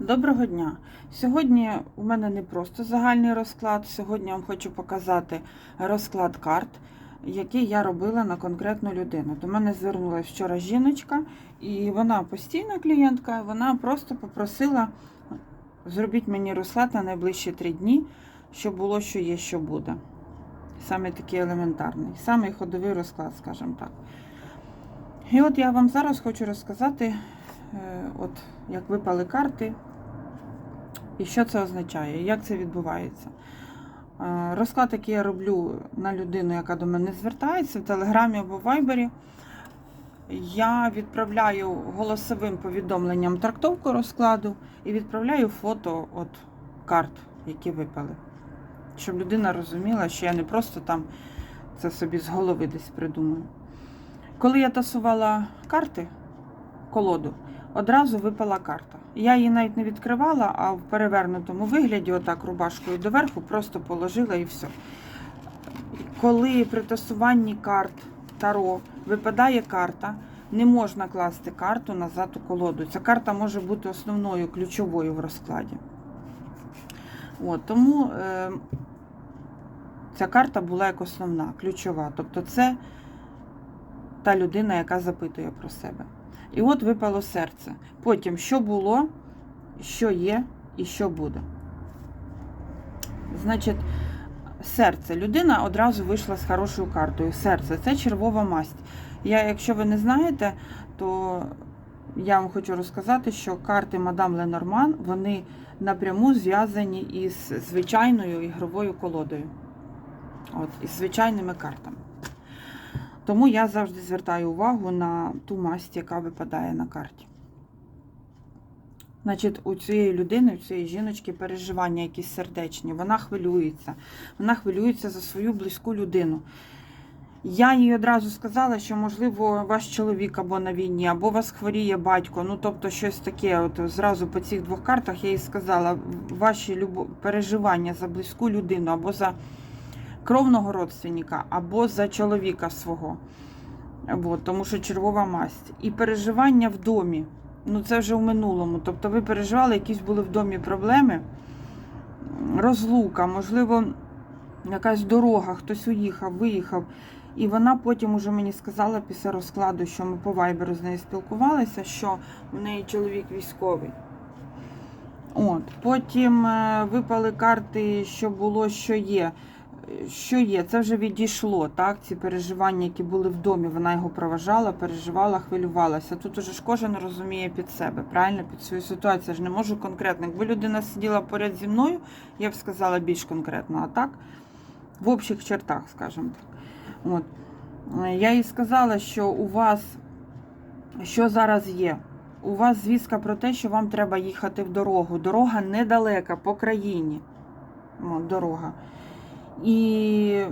Доброго дня! Сьогодні у мене не просто загальний розклад. Сьогодні я вам хочу показати розклад карт, який я робила на конкретну людину. До мене звернулася вчора жіночка, і вона постійна клієнтка. Вона просто попросила зробіть мені розклад на найближчі три дні, щоб було, що є, що буде. Саме такий елементарний, самий ходовий розклад, скажімо так. І от я вам зараз хочу розказати, от як випали карти, і що це означає, як це відбувається. Е, Розклад, який я роблю на людину, яка до мене звертається в Телеграмі або в Вайбері, я відправляю голосовим повідомленням трактовку розкладу і відправляю фото от карт, які випали. Щоб людина розуміла, що я не просто там це собі з голови десь придумую. Коли я тасувала карти, колоду, одразу випала карта. Я її навіть не відкривала, а в перевернутому вигляді, отак рубашкою доверху, просто положила і все. Коли при тасуванні карт Таро випадає карта, не можна класти карту назад у колоду. Ця карта може бути основною, ключовою в розкладі. От, тому е, ця карта була як основна, ключова. Тобто це та людина, яка запитує про себе. І от випало серце. Потім, що було, що є і що буде. Значить, серце. Людина одразу вийшла з хорошою картою. Серце це червова масть. Я, якщо ви не знаєте, то я вам хочу розказати, що карти Мадам Ленорман вони напряму зв'язані із звичайною ігровою колодою. От, із звичайними картами. Тому я завжди звертаю увагу на ту масть, яка випадає на карті. Значить, у цієї людини, у цієї жіночки переживання якісь сердечні, вона хвилюється. Вона хвилюється за свою близьку людину. Я їй одразу сказала, що, можливо, ваш чоловік або на війні, або вас хворіє батько. Ну, тобто, щось таке. От зразу по цих двох картах я їй сказала, ваші переживання за близьку людину або за кровного родственника або за чоловіка свого. От, тому що червова масть. І переживання в домі. Ну, це вже в минулому. Тобто ви переживали, якісь були в домі проблеми, розлука, можливо, якась дорога, хтось уїхав, виїхав. І вона потім уже мені сказала після розкладу, що ми по вайберу з нею спілкувалися, що в неї чоловік військовий. От, Потім е, випали карти, що було, що є що є, це вже відійшло, так? Ці переживання, які були в домі, вона його проважала, переживала, хвилювалася. Тут уже ж кожен розуміє під себе, правильно, під свою ситуацію. Я ж не можу конкретно. Якби людина сиділа поряд зі мною, я б сказала більш конкретно, а так, в общих чертах, скажімо так. От. Я їй сказала, що у вас що зараз є? У вас звістка про те, що вам треба їхати в дорогу. Дорога недалека по країні. От, дорога. І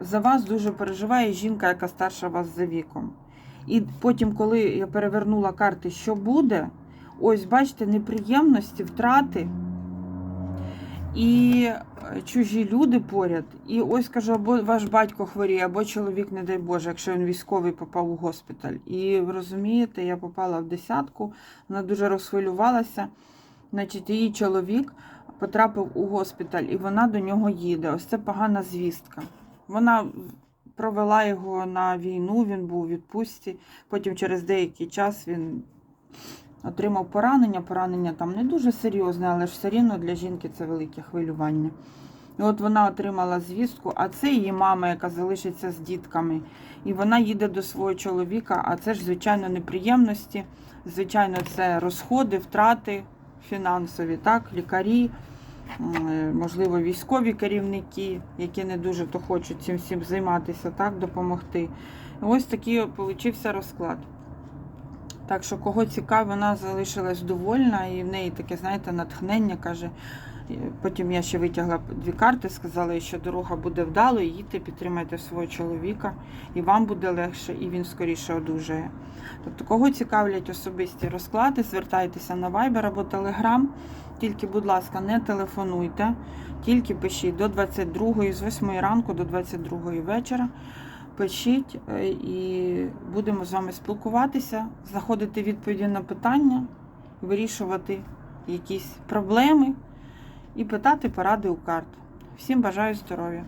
за вас дуже переживає жінка, яка старша вас за віком. І потім, коли я перевернула карти, що буде, ось бачите, неприємності, втрати і чужі люди поряд. І ось кажу, або ваш батько хворіє, або чоловік, не дай Боже, якщо він військовий попав у госпіталь. І розумієте, я попала в десятку, вона дуже розхвилювалася. Значить, її чоловік потрапив у госпіталь, і вона до нього їде. Ось це погана звістка. Вона провела його на війну, він був у відпустці. Потім через деякий час він отримав поранення. Поранення там не дуже серйозне, але ж все рівно для жінки це велике хвилювання. І от вона отримала звістку, а це її мама, яка залишиться з дітками. І вона їде до свого чоловіка, а це ж, звичайно, неприємності. Звичайно, це розходи, втрати фінансові, так, лікарі, можливо, військові керівники, які не дуже то хочуть цим всім займатися, так, допомогти. Ось такий получився розклад. Так що, кого цікаво, вона залишилась довольна, і в неї таке, знаєте, натхнення каже. Потім я ще витягла дві карти, сказала, що дорога буде вдалою, їдьте, підтримайте свого чоловіка, і вам буде легше, і він скоріше одужає. Тобто, кого цікавлять особисті розклади, звертайтеся на Viber або Telegram. Тільки, будь ласка, не телефонуйте, тільки пишіть до 22 з 8 ранку до 22 вечора. Пишіть і будемо з вами спілкуватися, знаходити відповіді на питання, вирішувати якісь проблеми і питати поради у карт. Всім бажаю здоров'я!